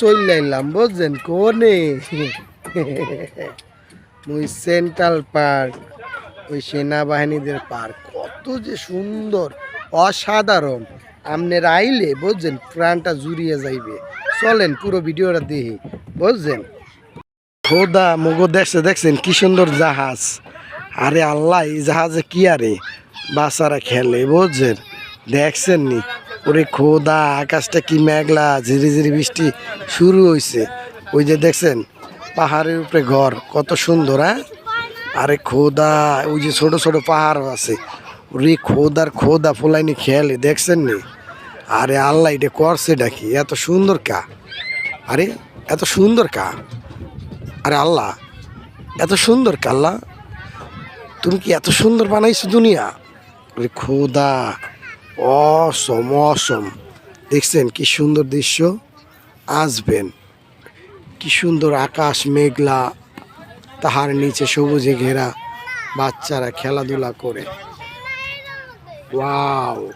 চলে এলাম বুঝছেন কোনে। ওই সেন্ট্রাল পার্ক, ওই সেনাবাহিনীদের পার্ক, কত যে সুন্দর, অসাধারণ। আমনের আইলে বুঝছেন, প্রাণটা জুড়িয়ে যাইবে। চলেন পুরো ভিডিওটা দেখি, বুঝছেন? খোদা, মগো, দেখছে, দেখছেন কি সুন্দর জাহাজ। আরে আল্লাহ, এই জাহাজে কি আরে? বাচ্চারা খেলে, বুঝছেন? দেখছেন নি? ওরে খোদা, আকাশটা কি মেঘলা, ঝিরি ঝিরি বৃষ্টি শুরু হয়েছে ওই যে দেখছেন, পাহাড়ের উপরে ঘর, কত সুন্দর হ্যাঁ? আরে খোদা, ওই যে ছোট ছোট পাহাড় আছে। ওরে খোদার খোদা, ফুলাইনি খেলে দেখছেন নি? আরে আল্লাহ, এটা করছে ডাকি এত সুন্দর কা? আরে, এত সুন্দর কা? আরে আল্লাহ, এত সুন্দর কা আল্লাহ? তুমি কি এত সুন্দর বানাইছো দুনিয়া? খোদা অসম অসম। দেখছেন কি সুন্দর দৃশ্য? আসবেন। কি সুন্দর আকাশ, মেঘলা, তাহার নিচে সবুজে ঘেরা, বাচ্চারা খেলাধুলা করে। ওয়াও।